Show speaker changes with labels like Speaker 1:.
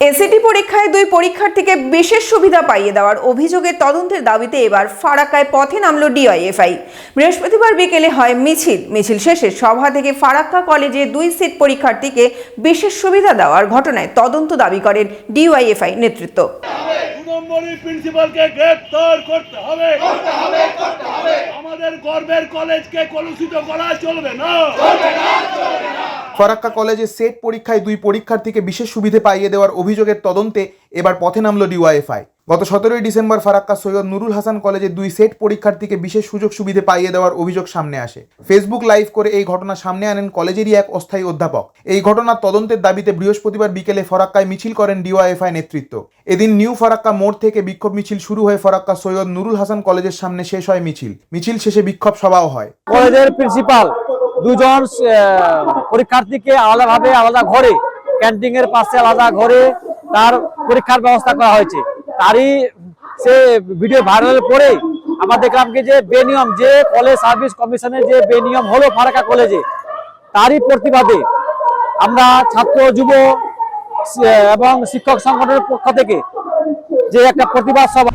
Speaker 1: এসিটি পরীক্ষায় দুই পরীক্ষার্থীকে বিশেষ সুবিধা পাইয়ে দেওয়ার অভিযোগের তদন্তের দাবিতে এবার ফারাক্কায় পথে নামল ডিওয়াইএফআই বৃহস্পতিবার বিকেলে হয় মিছিল। মিছিল শেষে সভা থেকে ফারাক্কা কলেজে দুই সিট পরীক্ষার্থীকে বিশেষ সুবিধা দেওয়ার ঘটনায় তদন্ত দাবি করেন ডিওয়াইএফআই নেতৃত্ব।
Speaker 2: প্রিন্সিপালকে গ্রেফতার করতে হবে। আমাদের গর্বের কলেজকে কলুষিত করা চলবে না।
Speaker 3: ফারাক্কা কলেজে সেট পরীক্ষায় দুই পরীক্ষার্থীকে বিশেষ সুবিধে পাইয়ে দেওয়ার অভিযোগের তদন্তে এবার পথে নামল ডিওয়াইএফআই। গত সতেরোই ডিসেম্বর ফারাক্কা সৈয়দ নুরুল হাসান কলেজে দুই সেট পরীক্ষার্থীকে বিশেষ সুযোগ সুবিধে পাইয়ে দেওয়ার অভিযোগ সামনে আসে। ফেসবুক লাইভ করে এই ঘটনা সামনে আনেন কলেজেরই এক অস্থায়ী অধ্যাপক। এই ঘটনার তদন্তের দাবিতে বৃহস্পতিবার বিকেলে ফরাক্কায় মিছিল করেন ডিওয়াইএফআই নেতৃত্ব। এদিন নিউ ফরাক্কা মোড় থেকে বিক্ষোভ মিছিল শুরু হয়ে ফরাক্কা সৈয়দ নুরুল হাসান কলেজের সামনে শেষ হয় মিছিল। মিছিল শেষে বিক্ষোভ সভাও হয়।
Speaker 4: কলেজের প্রিন্সিপাল দুজন পরীক্ষার্থীকে আলাদাভাবে আলাদা ঘরে, ক্যান্টিন এর পাশে আলাদা ঘরে তার পরীক্ষার ব্যবস্থা করা হয়েছে। তারই সে ভিডিও ভাইরাল পরে আমরা দেখলাম কি যে বেনিয়ম, যে কলেজ সার্ভিস কমিশনের যে বেনিয়ম হলো ফারাকা কলেজে, তারই প্রতিবাদে আমরা ছাত্র, যুব এবং শিক্ষক সংগঠনের পক্ষ থেকে যে একটা প্রতিবাদ সভা